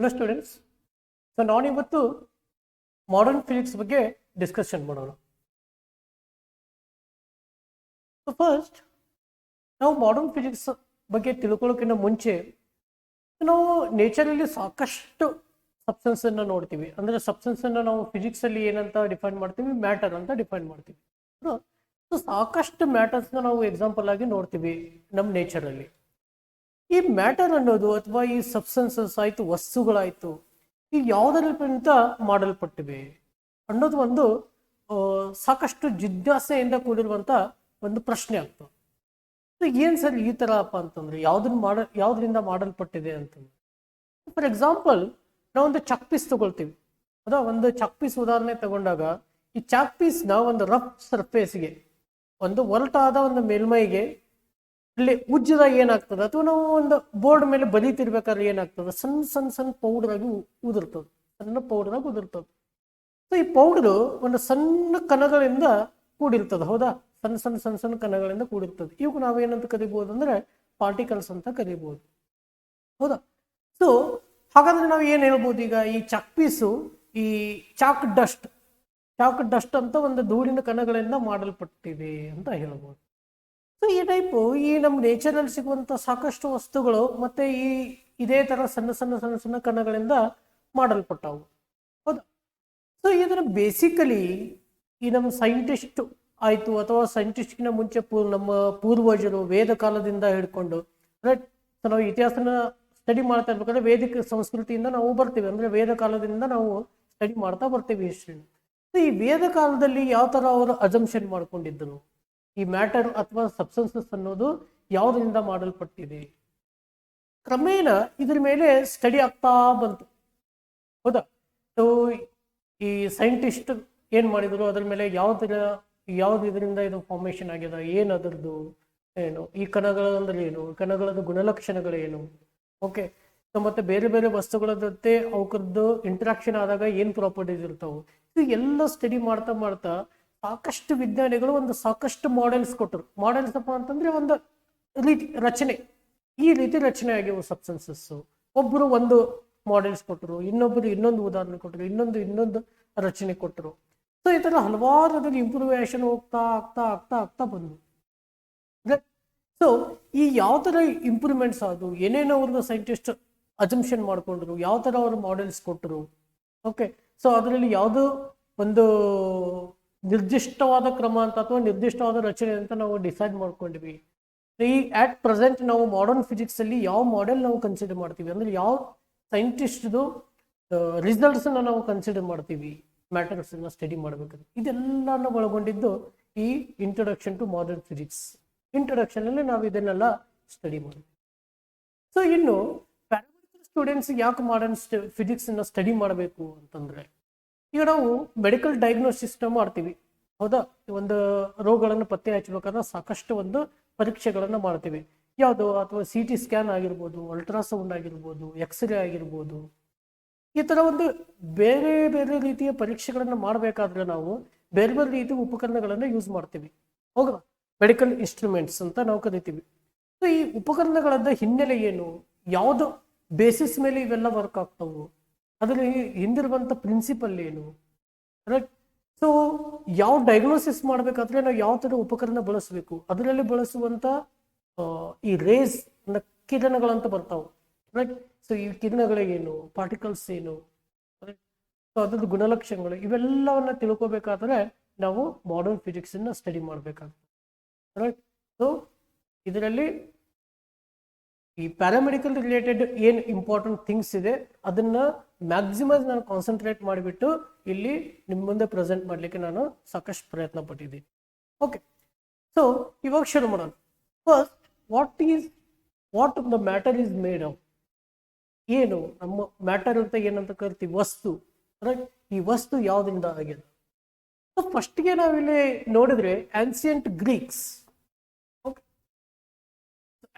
Hello students so ನಾನಿವತ್ತು modern physics ಬಗ್ಗೆ discussion ಮಾಡೋಣ. ಸೊ ಫಸ್ಟ್ ನಾವು ಮಾಡರ್ನ್ ಫಿಸಿಕ್ಸ್ ಬಗ್ಗೆ ತಿಳ್ಕೊಳ್ಳೋಕ್ಕಿಂತ ಮುಂಚೆ, ನಾವು ನೇಚರಲ್ಲಿ ಸಾಕಷ್ಟು ಸಬ್ಸ್ಟೆನ್ಸನ್ನು ನೋಡ್ತೀವಿ. ಅಂದರೆ ಸಬ್ಸ್ಟೆನ್ಸನ್ನು ನಾವು ಫಿಸಿಕ್ಸಲ್ಲಿ ಏನಂತ ಡಿಫೈನ್ ಮಾಡ್ತೀವಿ ಮ್ಯಾಟರ್ ಅಂತ ಡಿಫೈನ್ ಮಾಡ್ತೀವಿ. ಸೊ ಸಾಕಷ್ಟು ಮ್ಯಾಟರ್ಸ್ನ ನಾವು ಎಕ್ಸಾಂಪಲ್ ಆಗಿ ನೋಡ್ತೀವಿ ನಮ್ಮ ನೇಚರಲ್ಲಿ ಈ ಮ್ಯಾಟರ್ ಅನ್ನೋದು ಅಥವಾ ಈ ಸಬ್ಸ್ಟೆನ್ಸಸ್ ಆಯಿತು, ವಸ್ತುಗಳಾಯಿತು, ಈ ಯಾವುದರಿಂದ ಮಾಡಲ್ಪಟ್ಟಿವೆ ಅನ್ನೋದು ಒಂದು ಸಾಕಷ್ಟು ಜಿಜ್ಞಾಸೆಯಿಂದ ಕೂಡಿರುವಂಥ ಒಂದು ಪ್ರಶ್ನೆ ಆಗ್ತದೆ. ಏನ್ ಸರ್ ಈ ಥರ ಅಪ್ಪ ಅಂತಂದ್ರೆ ಯಾವ್ದನ್ನ ಮಾಡ, ಯಾವ್ದ್ರಿಂದ ಮಾಡಲ್ಪಟ್ಟಿದೆ ಅಂತಂದ್ರೆ? ಫಾರ್ ಎಕ್ಸಾಂಪಲ್ ನಾವೊಂದು ಚಕ್ ಪೀಸ್ ತಗೊಳ್ತೀವಿ. ಅದ, ಒಂದು ಚಕ್ ಪೀಸ್ ಉದಾಹರಣೆ ತಗೊಂಡಾಗ, ಈ ಚಾಕ್ ಪೀಸ್ನ ಒಂದು ರಫ್ ಸರ್ಫೇಸ್ಗೆ ಒಂದು ಒರಟಾದ ಒಂದು ಮೇಲ್ಮೈಗೆ ಇಲ್ಲಿ ಉಜ್ಜಿದಾಗ ಏನಾಗ್ತದೆ? ಅಥವಾ ನಾವು ಒಂದು ಬೋರ್ಡ್ ಮೇಲೆ ಬಲಿತಿರ್ಬೇಕಾದ್ರೆ ಏನಾಗ್ತದೆ? ಸಣ್ಣ ಸಣ್ಣ ಸಣ್ಣ ಪೌಡರ್ ಆಗಿ ಉದುರ್ತದೆ. ಸಣ್ಣ ಪೌಡರ್ ಆಗಿ ಉದುರ್ತದೆ. ಸೊ, ಈ ಪೌಡರ್ ಒಂದು ಸಣ್ಣ ಕಣಗಳಿಂದ ಕೂಡಿರ್ತದೆ. ಹೌದಾ? ಸಣ್ಣ ಸಣ್ಣ ಸಣ್ಣ ಸಣ್ಣ ಕಣಗಳಿಂದ ಕೂಡಿರ್ತದೆ. ಇವಾಗ ನಾವೇನಂತ ಕರಿಬಹುದು ಅಂದ್ರೆ ಪಾರ್ಟಿಕಲ್ಸ್ ಅಂತ ಕರಿಬಹುದು ಹೌದಾ? ಸೊ ಹಾಗಾದ್ರೆ ನಾವು ಏನ್ ಹೇಳ್ಬೋದು ಈಗ? ಈ ಚಾಕ್ ಪೀಸು ಈ ಚಾಕ್ ಡಸ್ಟ್ ಚಾಕ್ ಡಸ್ಟ್ ಅಂತ ಒಂದು ಧೂಳಿನ ಕಣಗಳಿಂದ ಮಾಡಲ್ಪಟ್ಟಿದೆ ಅಂತ ಹೇಳ್ಬೋದು. ಸೊ ಈ ಟೈಪು ಈ ನಮ್ಮ ನೇಚರಲ್ಲಿ ಸಿಗುವಂಥ ಸಾಕಷ್ಟು ವಸ್ತುಗಳು ಮತ್ತೆ ಈ, ಇದೇ ತರ ಸಣ್ಣ ಸಣ್ಣ ಸಣ್ಣ ಸಣ್ಣ ಕಣಗಳಿಂದ ಮಾಡಲ್ಪಟ್ಟವು. ಹೌದು. ಸೊ ಇದನ್ನ ಬೇಸಿಕಲಿ ಈ ನಮ್ಮ ಸೈಂಟಿಸ್ಟ್ ಆಯಿತು ಅಥವಾ ಸೈಂಟಿಸ್ಟ್ಗಿನ ಮುಂಚೆ ಪೂರ್, ನಮ್ಮ ಪೂರ್ವಜರು ವೇದ ಕಾಲದಿಂದ ಹಿಡ್ಕೊಂಡು ಸೊ, ನಾವು ಇತಿಹಾಸನ ಸ್ಟಡಿ ಮಾಡ್ತಾ ಇರ್ಬೇಕಾದ್ರೆ ವೇದಿಕ ಸಂಸ್ಕೃತಿಯಿಂದ ನಾವು ಬರ್ತೀವಿ. ಅಂದ್ರೆ ವೇದ ಕಾಲದಿಂದ ನಾವು ಸ್ಟಡಿ ಮಾಡ್ತಾ ಬರ್ತೀವಿ ಹಿಸ್ಟ್ರಿ ಸೊ ಈ ವೇದ ಕಾಲದಲ್ಲಿ ಯಾವ ತರ ಅವರು ಅಜಂಪ್ಷನ್ ಮಾಡ್ಕೊಂಡಿದ್ದರು? ಈ ಮ್ಯಾಟರ್ ಅಥವಾ ಸಬ್ಸ್ಟೆನ್ಸಸ್ ಅನ್ನೋದು ಯಾವುದರಿಂದ ಮಾಡಲ್ಪಟ್ಟಿದೆ? ಕ್ರಮೇಣ ಇದ್ರ ಮೇಲೆ ಸ್ಟಡಿ ಆಗ್ತಾ ಬಂತು. ಹೌದಾ? ಸೊ ಈ ಸೈಂಟಿಸ್ಟ್ ಏನ್ ಮಾಡಿದ್ರು? ಅದ್ರ ಮೇಲೆ ಯಾವ್ದರ ಯಾವ್ದು ಇದರಿಂದ ಇದು ಫಾರ್ಮೇಶನ್ ಆಗ್ಯದ? ಏನು ಅದರದ್ದು? ಏನು? ಈ ಕಣಗಳ ಅಂದ್ರೆ ಏನು ಕಣಗಳದ್ದು ಗುಣಲಕ್ಷಣಗಳೇನು? ಓಕೆ ಸೊ ಮತ್ತೆ ಬೇರೆ ಬೇರೆ ವಸ್ತುಗಳ ಜೊತೆ ಅವಕ್ಕದ್ದು ಇಂಟ್ರಾಕ್ಷನ್ ಆದಾಗ ಏನು ಪ್ರಾಪರ್ಟೀಸ್ ಇರ್ತಾವೆ? ಇದು ಎಲ್ಲ ಸ್ಟಡಿ ಮಾಡ್ತಾ ಮಾಡ್ತಾ ಸಾಕಷ್ಟು ವಿಜ್ಞಾನಿಗಳು ಒಂದು ಸಾಕಷ್ಟು ಮಾಡೆಲ್ಸ್ ಕೊಟ್ಟರು. ಮಾಡೆಲ್ಸ್ ಅಪ್ಪ ಅಂತಂದ್ರೆ ಒಂದು ರೀತಿ ರಚನೆ. ಈ ರೀತಿ ರಚನೆ ಆಗಿವೆ ಸಬ್ಸ್ಟೆನ್ಸಸ್ ಒಬ್ಬರು ಒಂದು ಮಾಡೆಲ್ಸ್ ಕೊಟ್ಟರು ಇನ್ನೊಬ್ಬರು ಇನ್ನೊಂದು ಉದಾಹರಣೆ ಕೊಟ್ಟರು, ಇನ್ನೊಂದು ಇನ್ನೊಂದು ರಚನೆ ಕೊಟ್ಟರು. ಸೊ ಈ ಥರ ಹಲವಾರು ಅದ್ರಲ್ಲಿ ಇಂಪ್ರೂವೇಷನ್ ಹೋಗ್ತಾ ಆಗ್ತಾ ಆಗ್ತಾ ಆಗ್ತಾ ಬಂದ್ವಿ. ಸೊ ಈ ಯಾವ ಥರ ಇಂಪ್ರೂವ್ಮೆಂಟ್ಸ್ ಆದವು, ಏನೇನೋ ಅವ್ರದ್ದು ಸೈಂಟಿಸ್ಟ್ ಅಜಂಪ್ಷನ್ ಮಾಡಿಕೊಂಡ್ರು, ಯಾವ ಥರ ಅವರು ಮಾಡೆಲ್ಸ್ ಕೊಟ್ಟರು. ಓಕೆ ಸೊ ಅದರಲ್ಲಿ ಯಾವುದು ಒಂದು ನಿರ್ದಿಷ್ಟವಾದ ಕ್ರಮ ಅಂತ ಅಥವಾ ನಿರ್ದಿಷ್ಟವಾದ ರಚನೆ ಅಂತ ನಾವು ಡಿಸೈಡ್ ಮಾಡ್ಕೊಂಡ್ವಿ ಈ ಆಟ್ ಪ್ರೆಸೆಂಟ್ ನಾವು ಮಾಡರ್ನ್ ಫಿಸಿಕ್ಸ್ ಅಲ್ಲಿ ಯಾವ ಮಾಡೆಲ್ ನಾವು ಕನ್ಸಿಡರ್ ಮಾಡ್ತೀವಿ? ಅಂದ್ರೆ ಯಾವ ಸೈಂಟಿಸ್ಟ್ದು ರಿಸಲ್ಟ್ಸ್ ನಾವು ಕನ್ಸಿಡರ್ ಮಾಡ್ತೀವಿ? ಮ್ಯಾಟರ್ಸ್ ಅನ್ನ ಸ್ಟಡಿ ಮಾಡಬೇಕಂದ್ರೆ ಇದೆಲ್ಲನ ಒಳಗೊಂಡಿದ್ದು ಈ introduction to modern physics introduction ಅಲ್ಲಿ ನಾವು ಇದನ್ನೆಲ್ಲ ಸ್ಟಡಿ ಮಾಡ್ತೀವಿ. ಸೊ ಇನ್ನು ಫ್ಯಾಮಿಲಿ ಸ್ಟೂಡೆಂಟ್ಸ್ ಯಾಕೆ ಮಾಡರ್ನ್ ಫಿಸಿಕ್ಸ್ ಅನ್ನ ಸ್ಟಡಿ ಮಾಡಬೇಕು ಅಂತಂದ್ರೆ ಈಗ ನಾವು ಮೆಡಿಕಲ್ ಡಯಾಗ್ನೋಸಿಸ್ನ ಮಾಡ್ತೀವಿ. ಹೌದಾ? ಒಂದು ರೋಗಗಳನ್ನು ಪತ್ತೆ ಹಚ್ಚಬೇಕಾದ್ರೆ ಸಾಕಷ್ಟು ಒಂದು ಪರೀಕ್ಷೆಗಳನ್ನು ಮಾಡ್ತೀವಿ. ಯಾವುದು? ಅಥವಾ ಸಿ ಟಿ ಸ್ಕ್ಯಾನ್ ಆಗಿರ್ಬೋದು ಅಲ್ಟ್ರಾಸೌಂಡ್ ಆಗಿರ್ಬೋದು ಎಕ್ಸ್ರೇ ಆಗಿರ್ಬೋದು. ಈ ಥರ ಒಂದು ಬೇರೆ ಬೇರೆ ರೀತಿಯ ಪರೀಕ್ಷೆಗಳನ್ನು ಮಾಡಬೇಕಾದ್ರೆ ನಾವು ಬೇರೆ ಬೇರೆ ರೀತಿಯ ಉಪಕರಣಗಳನ್ನು ಯೂಸ್ ಮಾಡ್ತೀವಿ. ಹೌದಾ? ಮೆಡಿಕಲ್ ಇನ್ಸ್ಟ್ರೂಮೆಂಟ್ಸ್ ಅಂತ ನಾವು ಕರಿತೀವಿ. ಈ ಉಪಕರಣಗಳದ ಹಿನ್ನೆಲೆ ಏನು? ಯಾವುದು ಬೇಸಿಸ್ ಮೇಲೆ ಇವೆಲ್ಲ ವರ್ಕ್ ಆಗ್ತಾವು? ಅದರಲ್ಲಿ ಹಿಂದಿರುವಂಥ ಪ್ರಿನ್ಸಿಪಲ್ ಏನು? ರೈಟ್ ಸೊ ಯಾವ ಡಯಾಗ್ನೋಸಿಸ್ ಮಾಡಬೇಕಾದ್ರೆ ನಾವು ಯಾವ ಥರ ಉಪಕರಣ ಬಳಸಬೇಕು? ಅದರಲ್ಲಿ ಬಳಸುವಂಥ ಈ ರೇಸ್ ಕಿರಣಗಳಂತ ಬರ್ತಾವೆ. ರೈಟ್ ಸೊ ಈ ಕಿರಣಗಳೇನು? ಪಾರ್ಟಿಕಲ್ಸ್ ಏನು? ಸೊ ಅದ್ರದ್ದು ಗುಣಲಕ್ಷಣಗಳು ಇವೆಲ್ಲವನ್ನ ತಿಳ್ಕೊಬೇಕಾದ್ರೆ ನಾವು ಮಾಡರ್ನ್ ಫಿಸಿಕ್ಸ್ ಅನ್ನ ಸ್ಟಡಿ ಮಾಡ್ಬೇಕಾಗ್ತದೆ. ರೈಟ್ ಸೊ ಇದರಲ್ಲಿ ಈ ಪ್ಯಾರಾಮೆಡಿಕಲ್ ರಿಲೇಟೆಡ್ ಏನ್ ಇಂಪಾರ್ಟೆಂಟ್ ಥಿಂಗ್ಸ್ ಇದೆ, ಅದನ್ನ ಮ್ಯಾಕ್ಸಿಮಮ್ ನಾನು ಕಾನ್ಸಂಟ್ರೇಟ್ ಮಾಡಿಬಿಟ್ಟು ಇಲ್ಲಿ ನಿಮ್ಮ ಮುಂದೆ ಪ್ರೆಸೆಂಟ್ ಮಾಡಲಿಕ್ಕೆ ನಾನು ಸಾಕಷ್ಟು ಪ್ರಯತ್ನ ಪಟ್ಟಿದ್ದೀನಿ. ಓಕೆ ಸೊ ಇವಾಗ ಶುರು ಮಾಡೋಣ. First what is what the matter is made of ಏನು? ನಮ್ಮ ಮ್ಯಾಟರ್ ಅಂತ ಏನಂತ ಕರಿತೀವಿ? ವಸ್ತು. ರೈಟ್ ಈ ವಸ್ತು ಯಾವುದರಿಂದ ಆಗಿದೆ ಫಸ್ಟ್ಗೆ ನಾವಿಲ್ಲಿ ನೋಡಿದ್ರೆ ಆನ್ಸಿಯಂಟ್ ಗ್ರೀಕ್ಸ್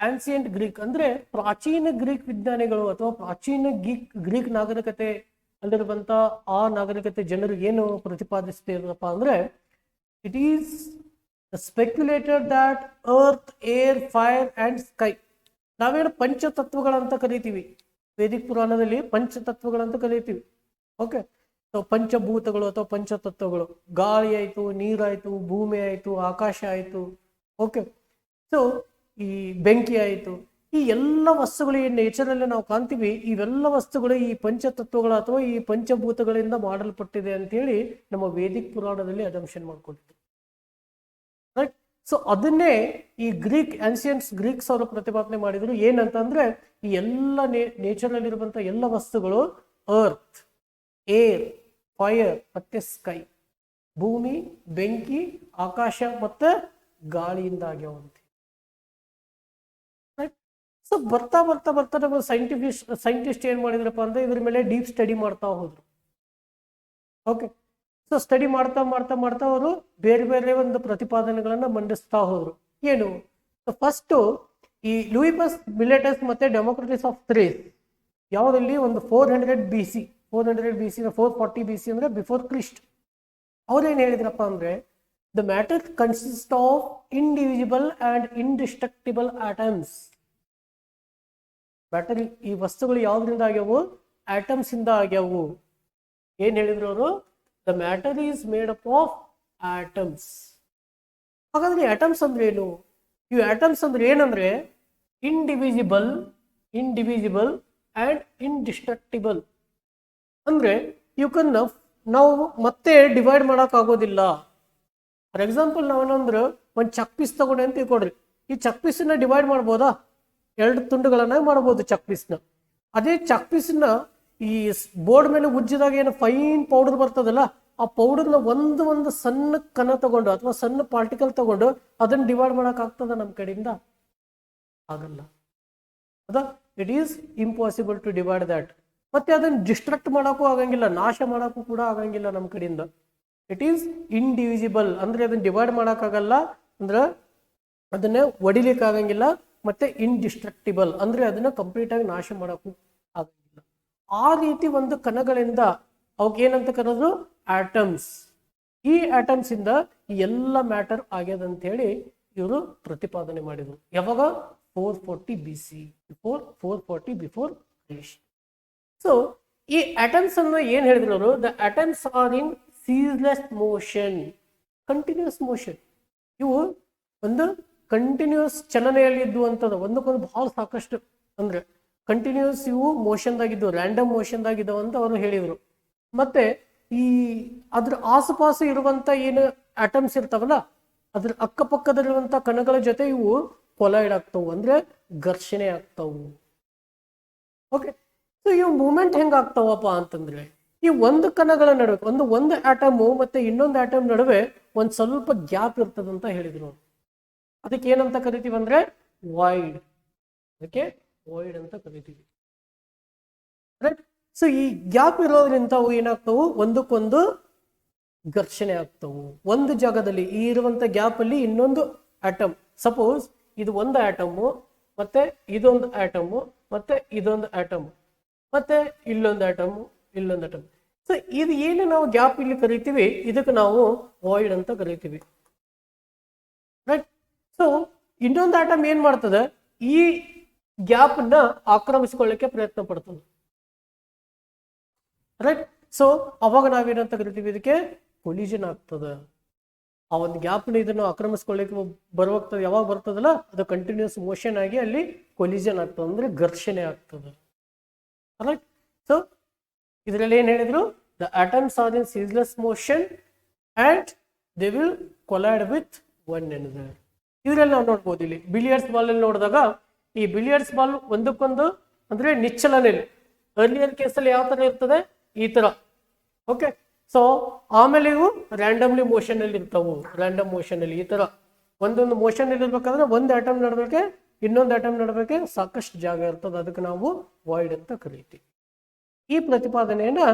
ಆನ್ಸಿಯಂಟ್ ಗ್ರೀಕ್ ಅಂದ್ರೆ ಪ್ರಾಚೀನ ಗ್ರೀಕ್ ವಿಜ್ಞಾನಿಗಳು ಅಥವಾ ಪ್ರಾಚೀನ ಗ್ರೀಕ್ ಗ್ರೀಕ್ ನಾಗರಿಕತೆ ಅಲ್ಲಿರುವಂತ ಆ ನಾಗರಿಕತೆ ಜನರು ಏನು ಪ್ರತಿಪಾದಿಸ್ತಿರಪ್ಪ ಅಂದ್ರೆ it is speculated that earth air fire and sky ನಾವೇನು ಪಂಚತತ್ವಗಳಂತ ಕರಿತೀವಿ. ವೇದಿಕ ಪುರಾಣದಲ್ಲಿ ಪಂಚತತ್ವಗಳಂತ ಕರಿತೀವಿ. ಓಕೆ ಪಂಚಭೂತಗಳು ಅಥವಾ ಪಂಚತತ್ವಗಳು. ಗಾಳಿ ಆಯಿತು, ನೀರಾಯಿತು, ಭೂಮಿ ಆಯಿತು, ಆಕಾಶ ಆಯಿತು. ಓಕೆ ಸೊ ಈ ಬೆಂಕಿ ಆಯಿತು, ಈ ಎಲ್ಲ ವಸ್ತುಗಳು ಈ ನೇಚರಲ್ಲಿ ನಾವು ಕಾಣ್ತೀವಿ, ಇವೆಲ್ಲ ವಸ್ತುಗಳು ಈ ಪಂಚತತ್ವಗಳು ಅಥವಾ ಈ ಪಂಚಭೂತಗಳಿಂದ ಮಾಡಲ್ಪಟ್ಟಿದೆ ಅಂತೇಳಿ ನಮ್ಮ ವೇದಿಕ್ ಪುರಾಣದಲ್ಲಿ ಅಡಂಪ್ಷನ್ ಮಾಡ್ಕೊಂಡಿದ್ರು. ರೈಟ್ ಸೊ ಅದನ್ನೇ ಈ ಗ್ರೀಕ್ ಆನ್ಸಿಯನ್ಸ್ ಗ್ರೀಕ್ಸ್ ಅವರು ಪ್ರತಿಪಾದನೆ ಮಾಡಿದ್ರು, ಏನಂತಂದ್ರೆ ಈ ಎಲ್ಲ ನೇಚರ್ ಇರುವಂತ ಎಲ್ಲ ವಸ್ತುಗಳು ಅರ್ತ್ ಏರ್ ಫೈರ್ ಮತ್ತೆ ಸ್ಕೈ ಭೂಮಿ, ಬೆಂಕಿ, ಆಕಾಶ ಮತ್ತೆ ಗಾಳಿಯಿಂದ ಆಗ್ಯಾವಂತೆ ಸೊ ಬರ್ತಾ ಬರ್ತಾ ಬರ್ತಾ ನಮ್ಮ ಸೈಂಟಿಫಿಸ್ಟ್ ಸೈಂಟಿಸ್ಟ್ ಏನ್ ಮಾಡಿದ್ರಪ್ಪ ಅಂದ್ರೆ ಇದ್ರ ಮೇಲೆ ಡೀಪ್ ಸ್ಟಡಿ ಮಾಡ್ತಾ ಹೋದ್ರು. ಓಕೆ ಸೊ ಸ್ಟಡಿ ಮಾಡ್ತಾ ಮಾಡ್ತಾ ಮಾಡ್ತಾ ಅವರು ಬೇರೆ ಬೇರೆ ಒಂದು ಪ್ರತಿಪಾದನೆಗಳನ್ನ ಮಂಡಿಸ್ತಾ ಹೋದ್ರು. ಏನು? ಫಸ್ಟು ಈ ಲೂಯಿಪಸ್ ಮಿಲೆಟಸ್ ಮತ್ತೆ ಡೆಮೋಕ್ರಟಿಸ್ ಆಫ್ ಥ್ರೇಸ್ ಯಾವುದಲ್ಲಿ ಒಂದು four hundred B C four hundred B C four forty B C ಅಂದ್ರೆ ಬಿಫೋರ್ ಕ್ರಿಸ್ಟ್ ಅವ್ರೇನು ಹೇಳಿದ್ರಪ್ಪ ಅಂದ್ರೆ the matter consist of indivisible and indestructible atoms matter ಈ ವಸ್ತುಗಳು ಯಾವುದರಿಂದ ಆಗ್ಯಾವು? ಆಟಮ್ಸ್ ಇಂದ ಆಗ್ಯಾವು. ಏನ್ ಹೇಳಿದ್ರು ಅವರು? The matter is made up of atoms ಹಾಗಾದ್ರೆ ಆಟಮ್ಸ್ ಅಂದ್ರೆ ಏನು? ಇವು ಆಟಮ್ಸ್ ಅಂದ್ರೆ ಏನಂದ್ರೆ? ಇಂಡಿವಿಜಿಬಲ್ ಇಂಡಿವಿಜಿಬಲ್ ಅಂಡ್ ಇಂಡಿಸ್ಟ್ರಕ್ಟಿಬಲ್ ಅಂದ್ರೆ ಇವಕ್ಕನ್ನ ನಾವು ಮತ್ತೆ ಡಿವೈಡ್ ಮಾಡೋಕ್ಕಾಗೋದಿಲ್ಲ ಫಾರ್ ಎಕ್ಸಾಂಪಲ್ ನಾವೇನಂದ್ರೆ ಒಂದು ಚಕ್ ಪೀಸ್ ತಗೊಂಡೆ ಅಂತ ತಿಳ್ಕೊಡ್ರಿ ಈ ಚಕ್ ಪೀಸನ್ನ ಡಿವೈಡ್ ಮಾಡ್ಬೋದಾ? ಎರಡು ತುಂಡುಗಳನ್ನ ಮಾಡಬಹುದು ಚಕ್ ಪೀಸ್ನ ಅದೇ ಚಕ್ ಪೀಸ್ನ ಈ ಬೋರ್ಡ್ ಮೇಲೆ ಉಜ್ಜಿದಾಗ ಏನು ಫೈನ್ ಪೌಡರ್ ಬರ್ತದಲ್ಲ, ಆ ಪೌಡರ್ನ ಒಂದು ಒಂದು ಸಣ್ಣ ಕಣ ತಗೊಂಡು ಅಥವಾ ಸಣ್ಣ ಪಾರ್ಟಿಕಲ್ ತಗೊಂಡು ಅದನ್ನ ಡಿವೈಡ್ ಮಾಡಕ್ ಆಗ್ತದ ನಮ್ಮ ಕಡೆಯಿಂದ? ಆಗಲ್ಲ. ಅದ it is impossible to divide that ಮತ್ತೆ ಅದನ್ನ ಡಿಸ್ಟ್ರಾಕ್ಟ್ ಮಾಡೋಕ್ಕೂ ಆಗಂಗಿಲ್ಲ, ನಾಶ ಮಾಡೋಕ್ಕೂ ಕೂಡ ಆಗಂಗಿಲ್ಲ ನಮ್ಮ ಕಡೆಯಿಂದ. ಇಟ್ ಈಸ್ ಇಂಡಿವಿಜಿಬಲ್ ಅಂದ್ರೆ ಅದನ್ನ ಡಿವೈಡ್ ಮಾಡೋಕ್ಕಾಗಲ್ಲ ಅಂದ್ರೆ ಅದನ್ನ ಒಡಿಲಿಕ್ಕೆ ಆಗಂಗಿಲ್ಲ. ಮತ್ತೆ ಇನ್ಡಿಸ್ಟ್ರಕ್ಟಿಬಲ್ ಅಂದ್ರೆ ಅದನ್ನ ಕಂಪ್ಲೀಟ್ ಆಗಿ ನಾಶ ಮಾಡೋಕ್ಕೂ ಆಗೋದಿಲ್ಲ. ಆ ರೀತಿ ಒಂದು ಕಣಗಳಿಂದ ಏನಂತ ಕರೆದ್ರು? ಆಟಮ್ಸ್ ಈ ಆಟಮ್ಸ್ ಇಂದ ಎಲ್ಲ ಮ್ಯಾಟರ್ ಆಗ್ಯದ ಅಂತ ಹೇಳಿ ಇವರು ಪ್ರತಿಪಾದನೆ ಮಾಡಿದ್ರು. ಯಾವಾಗ? Four forty B C before four forty before so ಈ ಆಟಮ್ಸ್ ಅನ್ನು ಏನ್ ಹೇಳಿದ್ರು ಅವರು? The atoms are in ceaseless motion continuous motion ಇವು ಒಂದು ಕಂಟಿನ್ಯೂಸ್ ಚಲನೆಯಲ್ಲಿ ಇದ್ದುವಂಥದ್ದು ಒಂದಕ್ಕೊಂದು ಬಹಳ ಸಾಕಷ್ಟು. ಅಂದ್ರೆ ಕಂಟಿನ್ಯೂಸ್ ಇವು ಮೋಷನ್ದಾಗಿದ್ದು ರ್ಯಾಂಡಮ್ ಮೋಷನ್ದಾಗಿದ್ದವು ಅಂತ ಅವರು ಹೇಳಿದರು. ಮತ್ತೆ ಈ ಅದ್ರ ಆಸುಪಾಸು ಇರುವಂತ ಏನು ಆಟಮ್ಸ್ ಇರ್ತಾವಲ್ಲ, ಅದ್ರ ಅಕ್ಕಪಕ್ಕದಲ್ಲಿರುವಂತ ಕಣಗಳ ಜೊತೆ ಇವು ಕೊಲೈಡ್ ಆಗ್ತಾವು, ಅಂದ್ರೆ ಘರ್ಷಣೆ ಆಗ್ತಾವು. ಓಕೆ ಸೊ ಇವು ಮೂಮೆಂಟ್ ಹೆಂಗೆ ಆಗ್ತಾವಪ್ಪ ಅಂತಂದ್ರೆ, ಈ ಒಂದು ಕಣಗಳ ನಡುವೆ, ಒಂದು ಒಂದು ಆಟಮು ಮತ್ತೆ ಇನ್ನೊಂದು ಆಟಮ್ ನಡುವೆ ಒಂದು ಸ್ವಲ್ಪ ಗ್ಯಾಪ್ ಇರ್ತದಂತ ಹೇಳಿದ್ರು. ಅದಕ್ಕೆ ಏನಂತ ಕರಿತೀವಿ ಅಂದ್ರೆ ವಾಯ್ಡ್ ಅದಕ್ಕೆ ವಾಯ್ಡ್ ಅಂತ ಕರಿತೀವಿ. ಸೊ ಈ ಗ್ಯಾಪ್ ಇರೋದ್ರಿಂದ ಅವು ಏನಾಗ್ತವು? ಒಂದಕ್ಕೊಂದು ಘರ್ಷಣೆ ಆಗ್ತವು. ಒಂದು ಜಾಗದಲ್ಲಿ ಈ ಇರುವಂತ ಗ್ಯಾಪ್ ಅಲ್ಲಿ ಇನ್ನೊಂದು ಆಟಮ್ ಸಪೋಸ್ ಇದು ಒಂದು ಆಟಮು ಮತ್ತೆ ಇದೊಂದು ಆಟಮು ಮತ್ತೆ ಇದೊಂದು ಆಟಮ್ ಮತ್ತೆ ಇಲ್ಲೊಂದು ಆಟಮ್ ಇಲ್ಲೊಂದು ಆಟಮ್ ಸೊ ಇದು ಏನು ನಾವು ಗ್ಯಾಪ್ ಇಲ್ಲಿ ಕರಿತೀವಿ, ಇದಕ್ಕೆ ನಾವು ವಾಯ್ಡ್ ಅಂತ ಕರಿತೀವಿ. ಸೊ ಇನ್ನೊಂದು ಆಟಮ್ ಏನ್ ಮಾಡ್ತದೆ? ಈ ಗ್ಯಾಪ್ನ ಆಕ್ರಮಿಸಿಕೊಳ್ಳಕ್ಕೆ ಪ್ರಯತ್ನ ಪಡ್ತದೆ. ರೈಟ್ ಸೊ ಅವಾಗ ನಾವೇನಂತ ಕರಿತೀವಿ? ಇದಕ್ಕೆ ಕೊಲಿಜನ್ ಆಗ್ತದೆ. ಆ ಒಂದು ಗ್ಯಾಪ್ನ ಇದನ್ನು ಆಕ್ರಮಿಸ್ಕೊಳ್ಳಿಕ್ಕೆ ಬರುವಾಗ್ತದೆ ಯಾವಾಗ ಬರ್ತದಲ್ಲ? ಅದು ಕಂಟಿನ್ಯೂಸ್ ಮೋಷನ್ ಆಗಿ ಅಲ್ಲಿ ಕೊಲಿಜನ್ ಆಗ್ತದೆ. ಅಂದ್ರೆ ಘರ್ಷಣೆ ಆಗ್ತದೆ. ರೈಟ್ ಸೊ ಇದರಲ್ಲಿ ಏನ್ ಹೇಳಿದ್ರು? The atoms are in ceaseless motion and they will collide with one another ಇದರಲ್ಲಿ ನಾವು ನೋಡ್ಬೋದು ಇಲ್ಲಿ. ಬಿಲಿಯರ್ಡ್ಸ್ ಬಾಲ್ ಅಲ್ಲಿ ನೋಡಿದಾಗ ಈ ಬಿಲಿಯರ್ಡ್ಸ್ ಬಾಲ್ ಒಂದಕ್ಕೊಂದು ಅಂದ್ರೆ ನಿಚ್ಚಲನೆಯಲ್ಲಿ ಅರ್ಲಿಯರ್ ಕೇಸಲ್ಲಿ ಯಾವ ತರ ಇರ್ತದೆ? ಈ ತರ. ಓಕೆ ಸೊ ಆಮೇಲೆ ಇವು ರ್ಯಾಂಡಮ್ಲಿ ಮೋಷನ್ ಅಲ್ಲಿ ಇರ್ತವು. ರ್ಯಾಂಡಮ್ ಮೋಷನ್ ಅಲ್ಲಿ ಈ ತರ. ಒಂದೊಂದು ಮೋಷನ್ ಅಲ್ಲಿ ಇರ್ಬೇಕಾದ್ರೆ ಒಂದು ಆಟಮ್ ನಡ್ಬೇಕೆ, ಇನ್ನೊಂದು ಆಟಮ್ ನಡ್ಬೇಕೆ ಸಾಕಷ್ಟು ಜಾಗ ಇರ್ತದೆ. ಅದಕ್ಕೆ ನಾವು ವಾಯ್ಡ್ ಅಂತ ಕರಿತೀವಿ. ಈ ಪ್ರತಿಪಾದನೆಯನ್ನ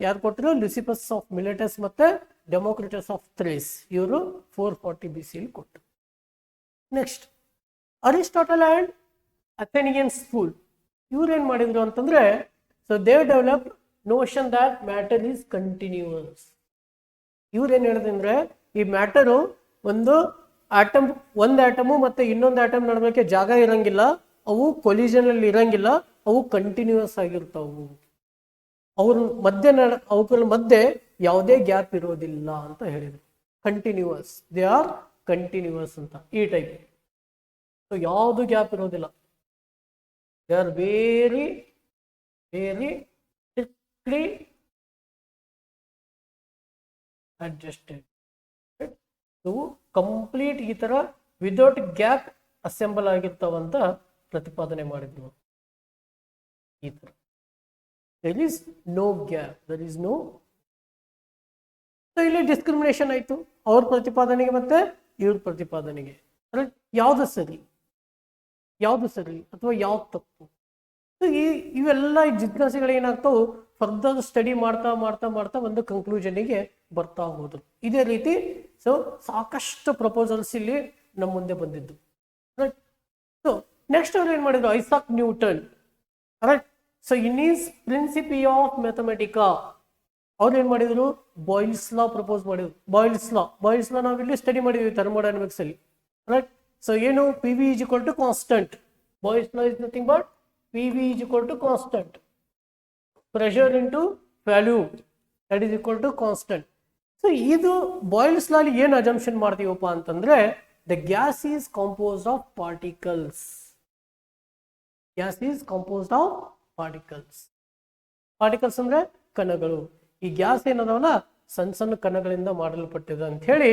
ಯಾರು ಕೊಟ್ಟರು ಲಿಸಿಪಸ್ ಆಫ್ ಮಿಲೆಟಸ್ ಮತ್ತೆ ಡೆಮೋಕ್ರಿಟಸ್ ಆಫ್ ಥ್ರೇಸ್ ಇವರು ಫೋರ್ ಫಾರ್ಟಿ ಬಿ ಕೊಟ್ಟರು next Aristotle and Athenian school ಇವ್ರು ಏನು ಮಾಡಿದ್ರು ಅಂತಂದ್ರೆ so they develop notion that matter is continuous ಇವ್ರು ಏನ್ ಹೇಳಿದ್ರೆ ಈ ಮ್ಯಾಟರು ಒಂದು ಆಟಮ್ ಒಂದು ಆಟಮು ಮತ್ತೆ ಇನ್ನೊಂದು ಆಟಮ್ ನಡಬೇಕೆ ಜಾಗ ಇರಂಗಿಲ್ಲ, ಅವು ಕೊಲಿಷನಲ್ಲಿ ಇರಂಗಿಲ್ಲ, ಅವು ಕಂಟಿನ್ಯೂಸ್ ಆಗಿರ್ತಾವು. ಅವ್ರ ಮಧ್ಯೆ ನಡ ಅವುಗಳ ಮಧ್ಯೆ ಯಾವುದೇ ಗ್ಯಾಪ್ ಇರೋದಿಲ್ಲ ಅಂತ ಹೇಳಿದರು. ಕಂಟಿನ್ಯೂಸ್ ದೇ ಆರ್ ಕಂಟಿನ್ಯೂಸ್ ಅಂತ, ಈ ಟೈಪ್ ಸೊ ಯಾವುದು ಗ್ಯಾಪ್ ಇರೋದಿಲ್ಲ. They are very very strictly adjusted ಇವು ಕಂಪ್ಲೀಟ್ ಈ ತರ ವಿದೌಟ್ ಗ್ಯಾಪ್ ಅಸೆಂಬಲ್ ಆಗಿರ್ತಾವಂತ ಪ್ರತಿಪಾದನೆ ಮಾಡಿದ್ರು. ಈ ತರ. There is no gap there is no so ಇಲ್ಲಿ ಡಿಸ್ಕ್ರಿಮಿನೇಷನ್ ಆಯಿತು. ಅವ್ರ ಪ್ರತಿಪಾದನೆಗೆ ಮತ್ತೆ ಇವ್ರ ಪ್ರತಿಪಾದನೆಗೆ. ಅಂದ್ರೆ ಯಾವುದು ಸರಿ? ಯಾವುದು ಸರಿ? ಅಥವಾ ಯಾವ್ದು ತಪ್ಪು? ಈ ಇವೆಲ್ಲ ಈ ಜಿಜ್ಞಾಸೆಗಳು ಏನಾಗ್ತಾವು ಫರ್ದರ್ ಸ್ಟಡಿ ಮಾಡ್ತಾ ಮಾಡ್ತಾ ಮಾಡ್ತಾ ಒಂದು ಕನ್ಕ್ಲೂಷನ್ಗೆ ಬರ್ತಾ ಹೋದ್ರು. ಇದೇ ರೀತಿ ಸೊ ಸಾಕಷ್ಟು ಪ್ರಪೋಸಲ್ಸ್ ಇಲ್ಲಿ ನಮ್ಮ ಮುಂದೆ ಬಂದಿದ್ದು. ರೈಟ್ ಸೊ ನೆಕ್ಸ್ಟ್ ಅವ್ರು ಏನ್ ಮಾಡಿದ್ರು? Isaac Newton. Right so in his Principia of Mathematica ಅವ್ರು ಏನು ಮಾಡಿದ್ರು? ಬಾಯ್ಲ್ಸ್ ಲಾ ಪ್ರಪೋಸ್ ಮಾಡಿದ್ರು. ಬಾಯ್ಲ್ಸ್ ಲಾ ಬಾಯ್ಲ್ಸ್ ಲಾ ನಾವಿಲ್ಲಿ ಸ್ಟಡಿ ಮಾಡಿದ್ವಿ ಥರ್ಮೋಡೈನಮಿಕ್ಸ್ ಅಲ್ಲಿ. ರೈಟ್ ಸೊ ಏನು? P V is equal to constant Boyle's law is nothing but P V is equal to constant pressure into value that is equal to constant so ಇದು Boyle's ಲಾಲಿ ಏನು assumption ಮಾಡ್ತೀವಪ್ಪ ಅಂತಂದ್ರೆ the gas is composed of particles gas is composed of particles particles ಅಂದ್ರೆ ಕಣಗಳು. ಈ gas ಏನದವಲ್ಲ ಸಣ್ಣ ಸಣ್ಣ ಕಣಗಳಿಂದ ಮಾಡಲ್ಪಟ್ಟಿದೆ ಅಂತ ಹೇಳಿ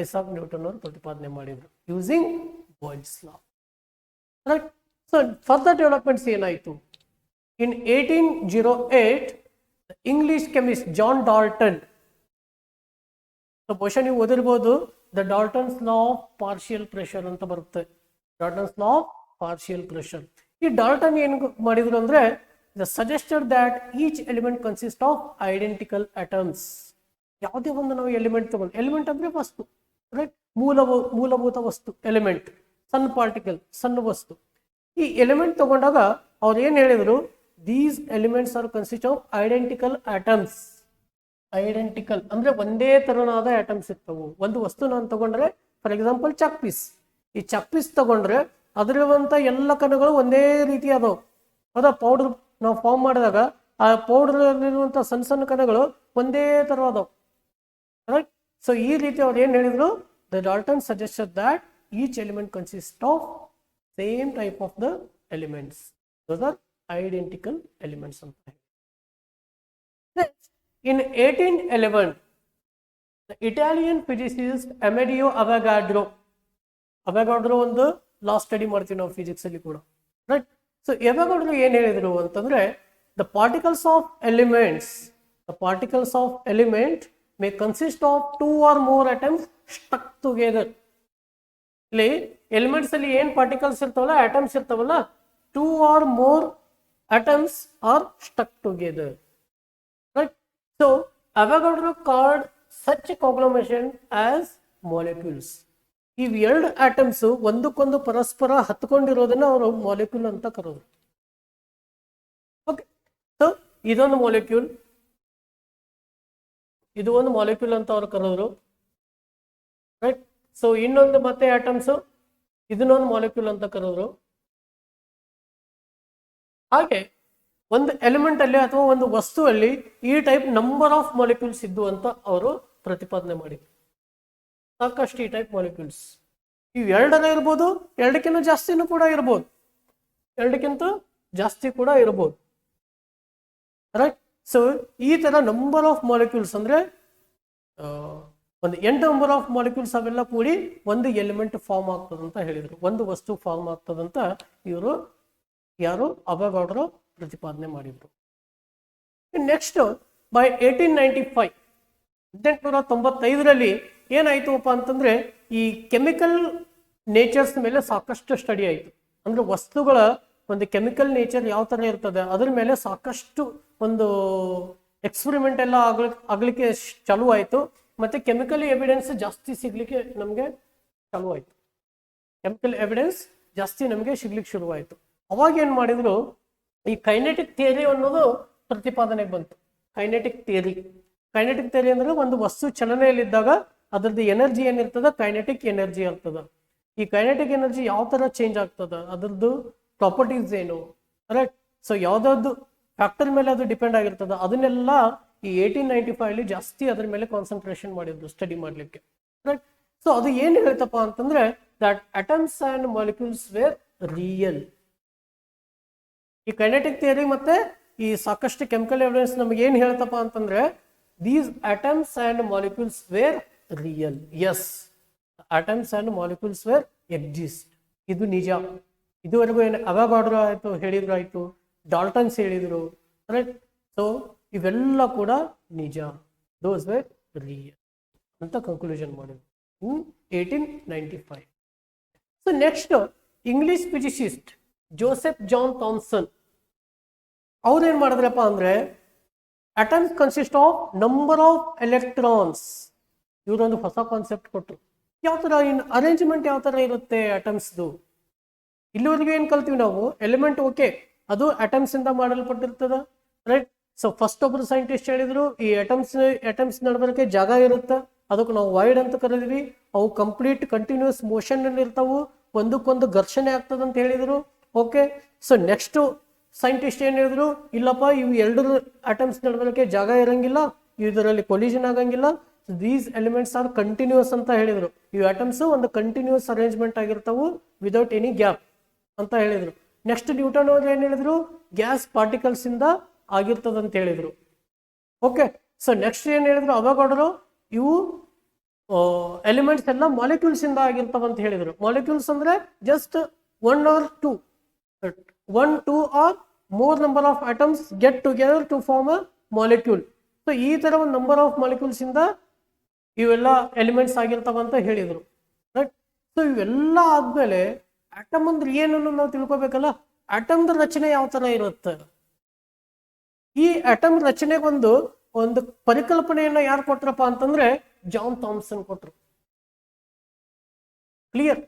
ಐಸಾಕ್ ನ್ಯೂಟನ್ ಅವರು ಪ್ರತಿಪಾದನೆ ಮಾಡಿದ್ರು using Boyle's law right so further developments ಏನಾಯಿತು? In eighteen zero eight English chemist John Dalton so ಬಹುಶಃ ನೀವು ಓದಿರ್ಬೋದು the Dalton's law of partial pressure ಅಂತ ಬರುತ್ತೆ. Dalton's law of partial pressure ಈ ಡಾಲ್ಟನ್ ಏನು ಮಾಡಿದ್ರು ಅಂದ್ರೆ the suggested that each element consist of identical atoms ಯಾವುದೇ ಒಂದು ನಾವು ಎಲಿಮೆಂಟ್ ತಗೊಂಡು ಎಲಿಮೆಂಟ್ ಅಂದ್ರೆ ವಸ್ತು ರೈಟ್ ಮೂಲ ಮೂಲಭೂತ ವಸ್ತು ಎಲಿಮೆಂಟ್ ಸಣ್ಣ ಪಾರ್ಟಿಕಲ್ ಸಣ್ಣ ವಸ್ತು. ಈ ಎಲಿಮೆಂಟ್ ತಗೊಂಡಾಗ ಅವ್ರು ಏನು ಹೇಳಿದ್ರು? These elements are consist of identical atoms identical ಅಂದ್ರೆ ಒಂದೇ ತರನಾದ ಐಟಮ್ಸ್ ಇರ್ತವು. ಒಂದು ವಸ್ತು ನಾನು ತಗೊಂಡ್ರೆ ಫಾರ್ ಎಕ್ಸಾಂಪಲ್ ಚಕ್ ಪೀಸ್ ಈ ಚಕ್ ಪೀಸ್ ತಗೊಂಡ್ರೆ, ಅದರಲ್ಲಿರುವಂತ ಎಲ್ಲ ಕಣಗಳು ಒಂದೇ ರೀತಿ ಅದಾವ. ಅದ ಪೌಡರ್ ನಾವು ಫಾರ್ಮ್ ಮಾಡಿದಾಗ ಆ ಪೌಡರ್ ಇರುವಂತ ಸಣ್ಣ ಸಣ್ಣ ಕಣಗಳು ಒಂದೇ ಥರವಾದವು ರೈಟ್ ಸೊ ಈ ರೀತಿ ಅವ್ರು ಏನ್ ಹೇಳಿದ್ರು? The Dalton suggested that each element consist of same type of the elements are identical elements ಅಂತ in eighteen eleven 1811, Italian physicist Amedeo Avogadro Avogadro ಒಂದು ಲಾ ಸ್ಟಡಿ ಮಾಡ್ತೀವಿ ನಾವು ಫಿಸಿಕ್ಸ್ ಅಲ್ಲಿ ಕೂಡ. ರೈಟ್ ಸೊ ಯಮಗೌಡರು ಏನ್ ಹೇಳಿದರು ಅಂತಂದ್ರೆ the particles of elements the particles of element may consist of two or more atoms stuck together ಇಲ್ಲಿ ಎಲಿಮೆಂಟ್ಸ್ ಅಲ್ಲಿ ಏನ್ ಪಾರ್ಟಿಕಲ್ಸ್ ಇರ್ತಾವಲ್ಲ ಅಟಮ್ಸ್ ಇರ್ತಾವಲ್ಲ two or more atoms are stuck together right avogadro called such a conglomeration as molecules. ಇವ್ ಎರಡು atoms ಒಂದಕ್ಕೊಂದು ಪರಸ್ಪರ ಹತ್ಕೊಂಡಿರೋದನ್ನ ಅವರು ಮಾಲಿಕ್ಯೂಲ್ ಅಂತ ಕರೋದು. ಓಕೆ ಸೊ ಇದೊಂದು ಮಾಲಿಕ್ಯೂಲ್ ಇದು ಒಂದು ಮಾಲಿಕ್ಯೂಲ್ ಅಂತ ಅವರು ಕರೋರು. ರೈಟ್ ಸೊ ಇನ್ನೊಂದು ಮತ್ತೆ ಆಟಮ್ಸ್ ಇದನ್ನೊಂದು ಮಾಲಿಕ್ಯೂಲ್ ಅಂತ ಕರೋರು. ಹಾಗೆ, ಒಂದು ಎಲಿಮೆಂಟ್ ಅಲ್ಲಿ ಅಥವಾ ಒಂದು ವಸ್ತುವಲ್ಲಿ ಈ ಟೈಪ್ ನಂಬರ್ ಆಫ್ ಮಾಲಿಕ್ಯೂಲ್ಸ್ ಇದ್ದು ಅಂತ ಅವರು ಪ್ರತಿಪಾದನೆ ಮಾಡಿದ್ರು. ಸಾಕಷ್ಟು ಈ ಟೈಪ್ ಮಾಲಿಕ್ಯೂಲ್ಸ್ ಇವು ಎರಡನೇ ಇರ್ಬೋದು, ಎರಡಕ್ಕಿಂತ ಜಾಸ್ತಿನೂ ಕೂಡ ಇರ್ಬೋದು. ಎರಡಕ್ಕಿಂತ ಜಾಸ್ತಿ ಕೂಡ ಇರ್ಬೋದು. ರೈಟ್ ಸೊ ಈ ತರ ನಂಬರ್ ಆಫ್ ಮಾಲಿಕ್ಯೂಲ್ಸ್ ಅಂದ್ರೆ ಒಂದು ಎಂಟು ನಂಬರ್ ಆಫ್ ಮಾಲಿಕ್ಯೂಲ್ಸ್ ಅವೆಲ್ಲ ಕೂಡಿ ಒಂದು ಎಲಿಮೆಂಟ್ ಫಾರ್ಮ್ ಆಗ್ತದಂತ ಹೇಳಿದ್ರು. ಒಂದು ವಸ್ತು ಫಾರ್ಮ್ ಆಗ್ತದಂತ ಇವರು, ಯಾರು? ಅಬಗೌಡರು ಪ್ರತಿಪಾದನೆ ಮಾಡಿದ್ರು. Next by eighteen ninety five ಹದಿನೆಂಟುನೂರ ತೊಂಬತ್ತೈದರಲ್ಲಿ ಏನಾಯ್ತುಪ್ಪ ಅಂತಂದ್ರೆ ಈ ಕೆಮಿಕಲ್ ನೇಚರ್ಸ್ ಮೇಲೆ ಸಾಕಷ್ಟು ಸ್ಟಡಿ ಆಯಿತು. ಅಂದ್ರೆ ವಸ್ತುಗಳ ಒಂದು ಕೆಮಿಕಲ್ ನೇಚರ್ ಯಾವ ತರ ಇರ್ತದೆ, ಅದ್ರ ಮೇಲೆ ಸಾಕಷ್ಟು ಒಂದು ಎಕ್ಸ್ಪರಿಮೆಂಟ್ ಎಲ್ಲ ಆಗ್ಲಿ, ಆಗಲಿಕ್ಕೆ ಚಾಲು ಆಯಿತು. ಮತ್ತೆ ಕೆಮಿಕಲ್ ಎವಿಡೆನ್ಸ್ ಜಾಸ್ತಿ ಸಿಗಲಿಕ್ಕೆ ನಮಗೆ ಚಾಲು ಆಯಿತು. ಕೆಮಿಕಲ್ ಎವಿಡೆನ್ಸ್ ಜಾಸ್ತಿ ನಮಗೆ ಸಿಗ್ಲಿಕ್ಕೆ ಶುರುವಾಯಿತು ಅವಾಗ ಏನು ಮಾಡಿದ್ರು, ಈ ಕೈನೆಟಿಕ್ ಥಿಯರಿ ಅನ್ನೋದು ಪ್ರತಿಪಾದನೆಗೆ ಬಂತು. ಕೈನೆಟಿಕ್ ಥಿಯರಿ ಕೈನೆಟಿಕ್ ಥಿಯರಿ ಅಂದ್ರೆ ಒಂದು ವಸ್ತು ಚಲನೆಯಲ್ಲಿದ್ದಾಗ ಅದ್ರದ್ದು ಎನರ್ಜಿ ಏನಿರ್ತದ? ಕೈನೆಟಿಕ್ ಎನರ್ಜಿ ಇರ್ತದ ಈ ಕೈನೆಟಿಕ್ ಎನರ್ಜಿ ಯಾವ ತರ ಚೇಂಜ್ ಆಗ್ತದ? ಅದರದ್ದು ಪ್ರಾಪರ್ಟೀಸ್ ಏನು? ರೈಟ್ ಸೊ ಯಾವ್ದಾದ್ರು ಫ್ಯಾಕ್ಟರ್ ಮೇಲೆ ಅದು ಡಿಪೆಂಡ್ ಆಗಿರ್ತದ? ಅದನ್ನೆಲ್ಲ ಈ ಏಯ್ಟೀನ್ ನೈಂಟಿ ಫೈವ್ ಅಲ್ಲಿ ಜಾಸ್ತಿ ಅದ್ರ ಮೇಲೆ ಕಾನ್ಸಂಟ್ರೇಷನ್ ಮಾಡಿದ್ರು ಸ್ಟಡಿ ಮಾಡ್ಲಿಕ್ಕೆ. ರೈಟ್ ಸೊ ಅದು ಏನು ಹೇಳ್ತಪ್ಪ ಅಂತಂದ್ರೆ that atoms and molecules were real ಈ ಕೈನೆಟಿಕ್ ಥಿಯರಿ ಮತ್ತೆ ಈ ಸಾಕಷ್ಟು ಕೆಮಿಕಲ್ ಎವಿಡೆನ್ಸ್ ನಮಗೆ ಏನು ಹೇಳ್ತಪ್ಪ ಅಂತಂದ್ರೆ these atoms and molecules were real as atoms and were exist ಇದು ನಿಜ. ಇದುವರೆಗೂ ಏನು ಅವಾಗಾಡ್ರು ಆಯ್ತು, ಹೇಳಿದ್ರು ಆಯ್ತು, ಡಾಲ್ಟನ್ಸ್ ಹೇಳಿದ್ರು ರೈಟ್ ಸೊ ಇವೆಲ್ಲ ಕೂಡ ನಿಜ. ದೋಸ್ ವೇರ್ ರಿಯಲ್ ಅಂತ ಕನ್ಕ್ಲೂಷನ್ ಮಾಡಿದ್ರು. In eighteen ninety five so next English physicist Joseph John Thomson ಏನು ಮಾಡಿದ್ರಪ್ಪ ಅಂದ್ರೆ atoms consist of number of electrons ಇವರೊಂದು ಹೊಸ ಕಾನ್ಸೆಪ್ಟ್ ಕೊಟ್ಟರು ಯಾವ ಥರ ಇನ್ ಅರೇಂಜ್ಮೆಂಟ್ ಯಾವ ಥರ ಇರುತ್ತೆ ಅಟಮ್ಸ್ದು ಇಲ್ಲಿವರೆಗೂ ಏನು ಕಲ್ತೀವಿ ನಾವು? ಎಲಿಮೆಂಟ್ ಓಕೆ ಅದು ಅಟಮ್ಸ್ ಇಂದ ಮಾಡಲ್ಪಟ್ಟಿರ್ತದ ರೈಟ್ ಸೊ ಫಸ್ಟ್ ಒಬ್ರು ಸೈಂಟಿಸ್ಟ್ ಹೇಳಿದ್ರು, ಈ ಅಟಮ್ಸ್ ಅಟಮ್ಸ್ ನಡಬರಕ್ಕೆ ಜಾಗ ಇರುತ್ತೆ? ಅದಕ್ಕೆ ನಾವು ವೈಡ್ ಅಂತ ಕರೆದ್ವಿ. ಅವು ಕಂಪ್ಲೀಟ್ ಕಂಟಿನ್ಯೂಸ್ ಮೋಷನ್ ಅಲ್ಲಿ ಇರ್ತಾವು. ಒಂದಕ್ಕೊಂದು ಘರ್ಷಣೆ ಆಗ್ತದೆ ಅಂತ ಹೇಳಿದ್ರು. ಓಕೆ ಸೊ ನೆಕ್ಸ್ಟ್ ಸೈಂಟಿಸ್ಟ್ ಏನು ಹೇಳಿದ್ರು, ಇಲ್ಲಪ್ಪ, ಇವು ಎರಡು ಅಟಮ್ಸ್ ನಡಬರಕ್ಕೆ ಜಾಗ ಇರಂಗಿಲ್ಲ, ಇದರಲ್ಲಿ ಕೊಲಿಷನ್ ಆಗಂಗಿಲ್ಲ. ದೀಸ್ ಎಲಿಮೆಂಟ್ಸ್ ಆರ್ ಕಂಟಿನ್ಯೂಸ್ ಅಂತ ಹೇಳಿದರು. ಈ ಆಟಮ್ಸ್ ಒಂದು ಕಂಟಿನ್ಯೂಸ್ ಅರೇಂಜ್ಮೆಂಟ್ ಆಗಿರ್ತಾವು ವಿದೌಟ್ ಎನಿ ಗ್ಯಾಪ್ ಅಂತ ಹೇಳಿದರು. ನೆಕ್ಸ್ಟ್ ನ್ಯೂಟನ್ ಅವರು ಏನು ಹೇಳಿದ್ರು? ಗ್ಯಾಸ್ ಪಾರ್ಟಿಕಲ್ಸ್ ಇಂದ ಆಗಿರ್ತದ ಅಂತ ಹೇಳಿದ್ರು. ಓಕೆ ಸೊ ನೆಕ್ಸ್ಟ್ ಏನು ಹೇಳಿದ್ರು ಅವಾಗಡ್ರು? ಇವು ಎಲಿಮೆಂಟ್ಸ್ ಎಲ್ಲ ಮಾಲಿಕ್ಯೂಲ್ಸ್ ಇಂದ ಆಗಿರ್ತಾವ ಅಂತ ಹೇಳಿದ್ರು. ಮಾಲಿಕ್ಯೂಲ್ಸ್ ಅಂದ್ರೆ just one or two one two or more number of atoms get together to form a molecule so ಈ ತರ ಒಂದು ನಂಬರ್ ಆಫ್ ಮಾಲಿಕ್ಯೂಲ್ಸ್ ಇಂದ ಇವೆಲ್ಲ ಎಲಿಮೆಂಟ್ಸ್ ಆಗಿರ್ತಾವ ಅಂತ ಹೇಳಿದ್ರು. ರೈಟ್ ಸೊ ಇವೆಲ್ಲ ಆದಮೇಲೆ ಆಟಮ್ ಅಂದ್ರೆ ಏನು ನಾವು ತಿಳ್ಕೊಬೇಕಲ್ಲ? ಆಟಮ್ದ ರಚನೆ ಯಾವ ತರ ಇರುತ್ತೆ? ಈ ಆಟಮ್ ರಚನೆಗೊಂದು ಒಂದು ಪರಿಕಲ್ಪನೆಯನ್ನ ಯಾರು ಕೊಟ್ರಪ್ಪ ಅಂತಂದ್ರೆ ಜಾನ್ ಥಾಮ್ಸನ್ ಕೊಟ್ರು. ಕ್ಲಿಯರ್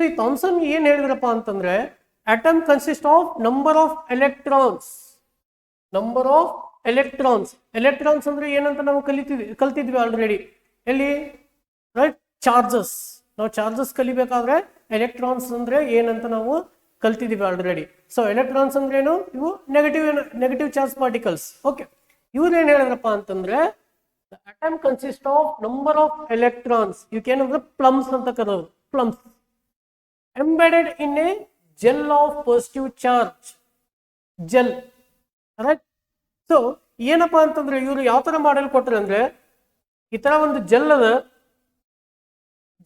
ಸೊ ಈ ಥಾಮ್ಸನ್ ಏನ್ ಹೇಳಿದ್ರಪ್ಪ ಅಂತಂದ್ರೆ atom consist of number of electrons number of electrons electrons ಅಂದ್ರೆ ಏನಂತ ನಾವು ಕಲಿತಿದ್ವಿ, ಕಲ್ತಿದ್ವಿ ಆಲ್ರೆಡಿ ಎಲ್ಲಿ? ರೈಟ್ ಚಾರ್ಜಸ್ ನಾವು ಚಾರ್ಜಸ್ ಕಲಿಬೇಕಾದ್ರೆ ಎಲೆಕ್ಟ್ರಾನ್ಸ್ ಅಂದ್ರೆ ಏನಂತ ನಾವು ಕಲ್ತಿದ್ದೀವಿ ಆಲ್ರೆಡಿ ಸೊ ಎಲೆಕ್ಟ್ರಾನ್ಸ್ ಅಂದ್ರೆ ಏನು? ಇವು negative negative charge particles okay ಇವ್ರು ಏನ್ ಹೇಳಿದ್ರಪ್ಪ ಅಂತಂದ್ರೆ atom consist of number of electrons ಇವಕ್ಕೇನಂದ್ರೆ plums ಅಂತ ಕರೋದು plums embedded in a gel of positive charge gel right so ಏನಪ್ಪಾ ಅಂತಂದ್ರೆ ಇವರು ಯಾವ ತರ ಮಾಡಲ್ ಕೊಟ್ಟರೆ ಅಂದ್ರೆ ಈ ತರ ಒಂದು ಜೆಲ್ ಅದ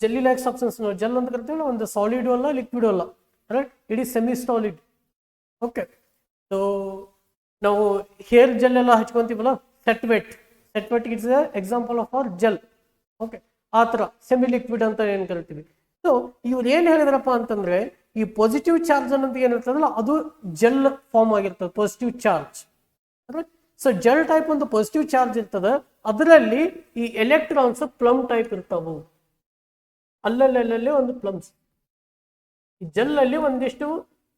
ಜೆಲ್ಲಿ ಲೈಕ್ ಸಬ್ಸ್ಟೆನ್ಸ್ ಜೆಲ್ ಅಂತ ಕರಿತೀವಲ್ಲ, ಒಂದು ಸಾಲಿಡ್ ಅಲ್ಲ ಲಿಕ್ವಿಡ್ ಅಲ್ಲ. Right it is semi solid okay so ನಾವು ಹೇರ್ ಜೆಲ್ ಎಲ್ಲ ಹಚ್ಕೊಂತೀವಲ್ಲ set wet set wet it's example of our gel okay ಆ ಥರ ಸೆಮಿ ಲಿಕ್ವಿಡ್ ಅಂತ ಏನು ಕರಿತೀವಿ? ಸೊ ಇವ್ರು ಏನು ಹೇಳಿದ್ರಪ್ಪ ಅಂತಂದ್ರೆ, ಈ ಪಾಸಿಟಿವ್ ಚಾರ್ಜ್ ಅನ್ನೋದು ಏನಿರ್ತದಲ್ಲ ಅದು ಜೆಲ್ ಫಾರ್ಮ್ ಆಗಿರ್ತದೆ positive charge so gel type ಒಂದು ಪಾಸಿಟಿವ್ ಚಾರ್ಜ್ ಇರ್ತದೆ, ಅದರಲ್ಲಿ ಈ ಎಲೆಕ್ಟ್ರಾನ್ಸ್ ಪ್ಲಮ್ ಟೈಪ್ ಇರ್ತಾವು. ಅಲ್ಲಲ್ಲಲ್ಲೇ ಒಂದು ಪ್ಲಮ್ಸ್ ಈ ಜೆಲ್ಲಲ್ಲಿ ಒಂದಿಷ್ಟು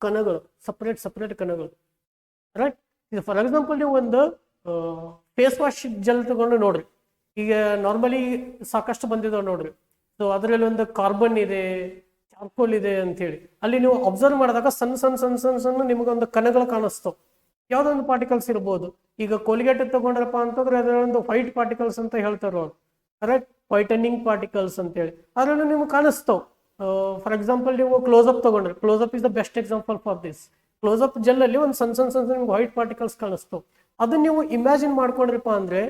ಕಣಗಳು ಸಪ್ರೇಟ್ ಸಪ್ರೇಟ್ ಕಣಗಳು. ರೈಟ್ ಈಗ ಫಾರ್ ಎಕ್ಸಾಂಪಲ್ ನೀವು ಒಂದು ಫೇಸ್ ವಾಶ್ ಜೆಲ್ ತಗೊಂಡು ನೋಡ್ರಿ. ಈಗ ನಾರ್ಮಲಿ ಸಾಕಷ್ಟು ಬಂದಿದ್ದಾವೆ ನೋಡ್ರಿ. ಸೊ ಅದರಲ್ಲಿ ಒಂದು ಕಾರ್ಬನ್ ಇದೆ ಚಾರ್ಕೋಲ್ ಇದೆ ಅಂತೇಳಿ ಅಲ್ಲಿ ನೀವು ಅಬ್ಸರ್ವ್ ಮಾಡಿದಾಗ ಸಣ್ಣ ಸಣ್ಣ ಸಣ್ಣ ಸಣ್ಣ ಸಣ್ಣ ನಿಮಗೊಂದು ಕಣಗಳು ಕಾಣಿಸ್ತವೆ. ಯಾವುದೋ ಒಂದು ಪಾರ್ಟಿಕಲ್ಸ್ ಇರ್ಬೋದು. ಈಗ ಕೋಲ್ಗೇಟ್ ತಗೊಂಡ್ರಪ್ಪ ಅಂತಂದ್ರೆ ಅದರೊಂದು ವೈಟ್ ಪಾರ್ಟಿಕಲ್ಸ್ ಅಂತ ಹೇಳ್ತಾರೆ ಅವ್ರು. ಕರೆಕ್ಟ್ ವೈಟನಿಂಗ್ ಪಾರ್ಟಿಕಲ್ಸ್ ಅಂತೇಳಿ. ಅದರಲ್ಲಿ ನಿಮ್ಗೆ ಕಾಣಿಸ್ತಾವ್. ಫಾರ್ ಎಕ್ಸಾಂಪಲ್ ನೀವು ಕ್ಲೋಸ್ ಅಪ್ ತಗೊಂಡ್ರೆ up is the best example for this closeup gel ಅಲ್ಲಿ ಒಂದು ಸಣ್ಣ ಸಣ್ಣ ಸಣ್ಣ ನಿಮ್ಗೆ ವೈಟ್ ಪಾರ್ಟಿಕಲ್ಸ್ ಕಾಣಿಸ್ತಾವ್. ಅದನ್ನ ನೀವು ಇಮ್ಯಾಜಿನ್ ಮಾಡ್ಕೊಂಡ್ರಪ್ಪ ಅಂದ್ರೆ,